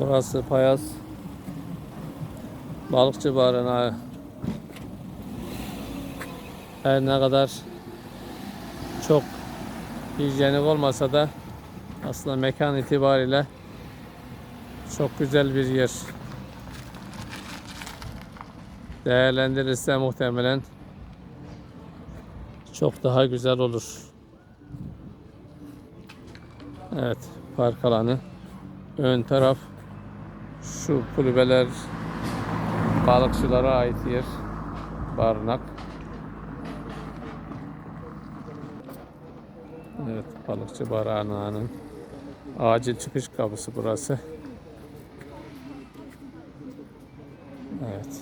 Burası Payas Balıkçı Barınağı. Her ne kadar çok hijyenik olmasa da aslında mekan itibariyle çok güzel bir yer. Değerlendirirse muhtemelen çok daha güzel olur. Evet, park alanı. Ön taraf şu kulübeler balıkçılara ait yer. Barınak. Evet, balıkçı barınağının acil çıkış kapısı burası. Evet.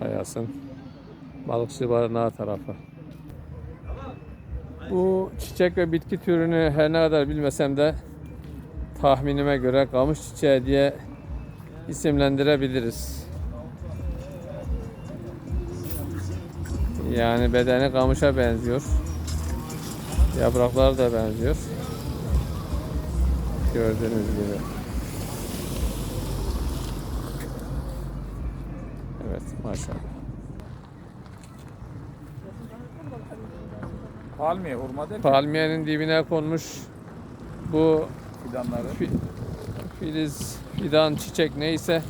Hayasın balıkçı barınağı tarafı. Bu çiçek ve bitki türünü her ne kadar bilmesem de tahminime göre kamış çiçeği diye isimlendirebiliriz. Yani bedeni kamışa benziyor. Yaprakları da benziyor. Gördüğünüz gibi. Evet maşallah. Palmiye hurma değil mi? Palmiyenin dibine konmuş bu Fidanları. fi- filiz, fidan, çiçek neyse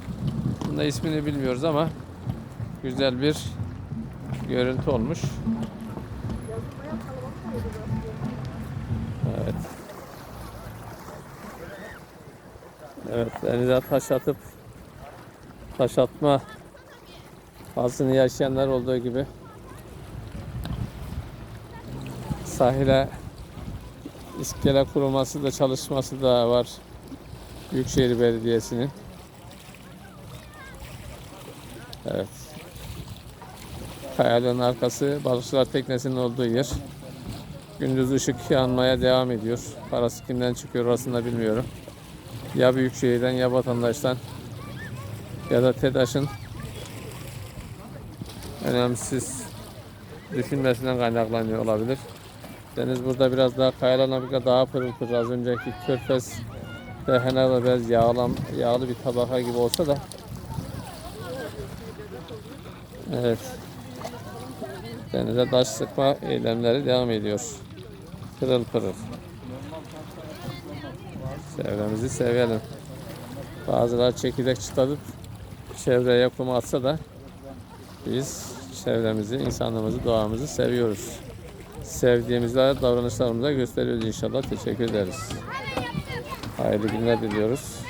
bunun da ismini bilmiyoruz ama güzel bir görüntü olmuş. Evet. Evet denize taş atıp taş atma hazını yaşayanlar olduğu gibi sahile iskele kurulması da çalışması da var Büyükşehir Belediyesi'nin. Evet. Kayalığın arkası balıkçılar teknesinin olduğu yer. Gündüz ışık yanmaya devam ediyor. Parası kimden çıkıyor orasını bilmiyorum. Ya Büyükşehir'den ya vatandaştan ya da TEDAŞ'ın önemsiz düşünmesinden kaynaklanıyor olabilir. Deniz burada biraz daha kayalarına bir daha pırıl pırıl az önceki körfez de henüz biraz yağlam, yağlı bir tabaka gibi olsa da Evet Denize taş sıkma eylemleri devam ediyor. Pırıl pırıl. Çevremizi sevelim. Bazıları çekirdek çıtadıp çevreye kum atsa da biz çevremizi, insanlığımızı, doğamızı seviyoruz. Sevdiğimizde davranışlarımıza gösteriyoruz inşallah. Teşekkür ederiz. Hayırlı günler diliyoruz.